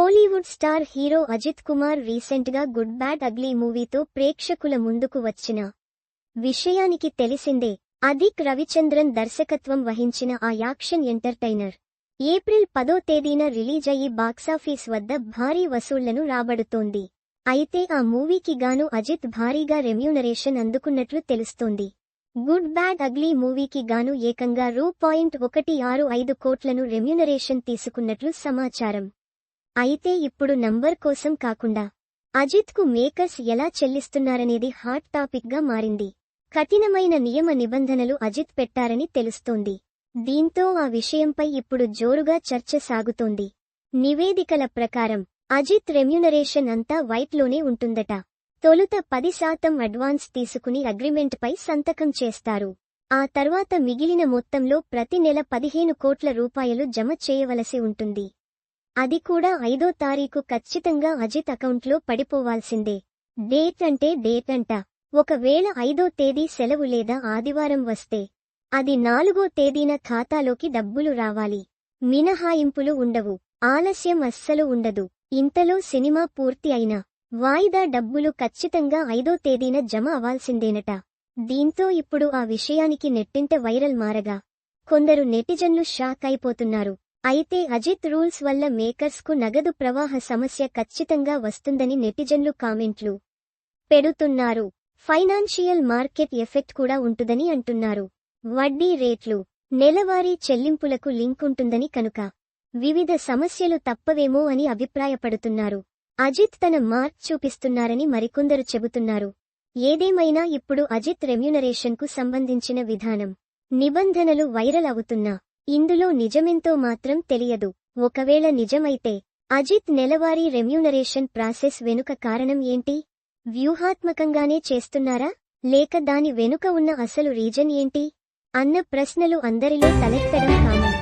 Kollywood star hero Ajith Kumar రీసెంట్గా good bad ugly మూవీతో ప్రేక్షకుల ముందుకు వచ్చిన విషయానికి తెలిసిందే. అదిక్ రవిచంద్రన్ దర్శకత్వం వహించిన ఆ యాక్షన్ ఎంటర్టైనర్ ఏప్రిల్ పదో తేదీన రిలీజ్ అయ్యి బాక్సాఫీస్ వద్ద భారీ వసూళ్ళను రాబడుతోంది. అయితే ఆ మూవీకి గాను అజిత్ భారీగా రెమ్యూనరేషన్ అందుకున్నట్లు తెలుస్తోంది. గుడ్ బ్యాడ్ అగ్లీ మూవీకి గాను ఏకంగా రూ పాయింట్ ఒకటి ఆరు ఐదు కోట్లను రెమ్యూనరేషన్ తీసుకున్నట్లు సమాచారం. అయితే ఇప్పుడు నంబర్ కోసం కాకుండా అజిత్కు మేకర్స్ ఎలా చెల్లిస్తున్నారనేది హాట్ టాపిక్గా మారింది. కఠినమైన నియమ నిబంధనలు అజిత్ పెట్టారని తెలుస్తోంది. దీంతో ఆ విషయంపై ఇప్పుడు జోరుగా చర్చ సాగుతోంది. నివేదికల ప్రకారం అజిత్ రెమ్యునరేషన్ అంతా వైట్లోనే ఉంటుందట. తొలుత పది శాతం అడ్వాన్స్ తీసుకుని అగ్రిమెంట్పై సంతకం చేస్తారు. ఆ తర్వాత మిగిలిన మొత్తంలో ప్రతి నెల పదిహేను కోట్ల రూపాయలు జమ చేయవలసి ఉంటుంది. అది కూడా ఐదో తారీఖు ఖచ్చితంగా అజిత్ అకౌంట్లో పడిపోవాల్సిందే. డేట్ అంటే డేట్ అంట. ఒకవేళ ఐదో తేదీ సెలవు లేదా ఆదివారం వస్తే అది నాలుగో తేదీన ఖాతాలోకి డబ్బులు రావాలి. మినహాయింపులు ఉండవు. ఆలస్యం అస్సలు ఉండదు. ఇంతలో సినిమా పూర్తి అయినా వాయిదా డబ్బులు ఖచ్చితంగా ఐదో తేదీన జమ అవ్వాల్సిందేనట. దీంతో ఇప్పుడు ఆ విషయానికి నెట్టింట వైరల్ మారగా కొందరు నెటిజన్లు షాక్ అయిపోతున్నారు. అయితే అజిత్ రూల్స్ వల్ల మేకర్స్కు నగదు ప్రవాహ సమస్య ఖచ్చితంగా వస్తుందని నెటిజన్లు కామెంట్లు పెడుతున్నారు. ఫైనాన్షియల్ మార్కెట్ ఎఫెక్ట్ కూడా ఉంటుందని అంటున్నారు. వడ్డీ రేట్లు నెలవారీ చెల్లింపులకు లింక్ ఉంటుందని కనుక వివిధ సమస్యలు తప్పవేమో అని అభిప్రాయపడుతున్నారు. అజిత్ తన మార్క్ చూపిస్తున్నారని మరికొందరు చెబుతున్నారు. ఏదేమైనా ఇప్పుడు అజిత్ రెమ్యునరేషన్కు సంబంధించిన విధానం నిబంధనలు వైరల్ అవుతున్నా ఇందులో నిజమెంతో మాత్రం తెలియదు. ఒకవేళ నిజమైతే అజిత్ నెలవారీ రెమ్యూనరేషన్ ప్రాసెస్ వెనుక కారణం ఏంటి? వ్యూహాత్మకంగానే చేస్తున్నారా? లేక దాని వెనుక ఉన్న అసలు రీజన్ ఏంటి? అన్న ప్రశ్నలు అందరిలో తలెత్తడం కామన్.